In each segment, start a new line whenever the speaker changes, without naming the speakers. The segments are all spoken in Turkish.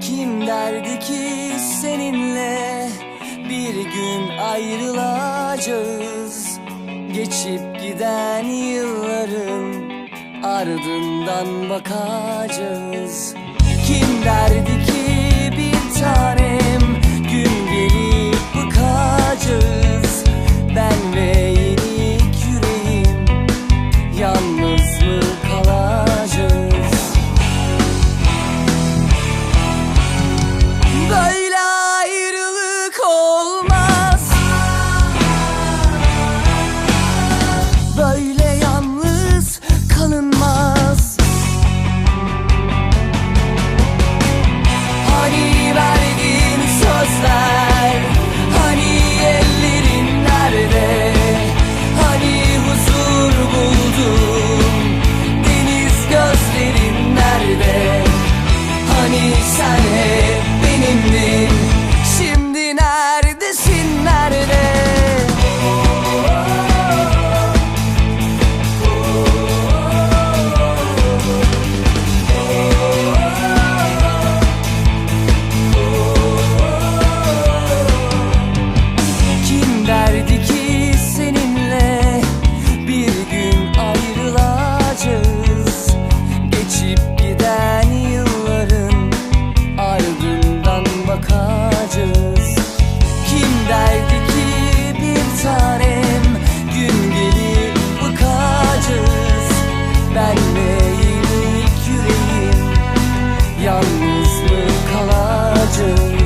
Kim derdi ki seninle bir gün ayrılacağız? Geçip giden yılların ardından bakacağız. Kim derdi ki bir tane soul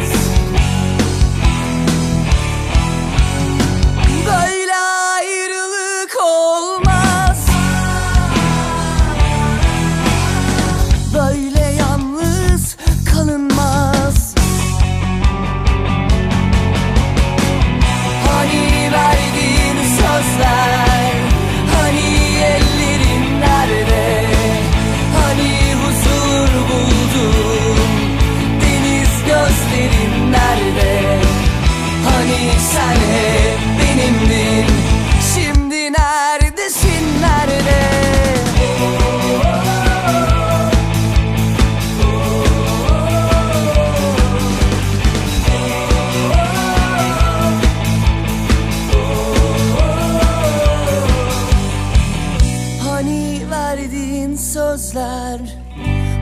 gider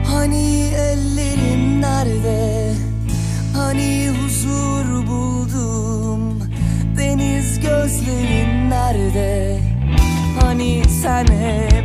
Hani ellerin nerede? Hani huzur buldum? Deniz gözlerin nerede? Hani sen hep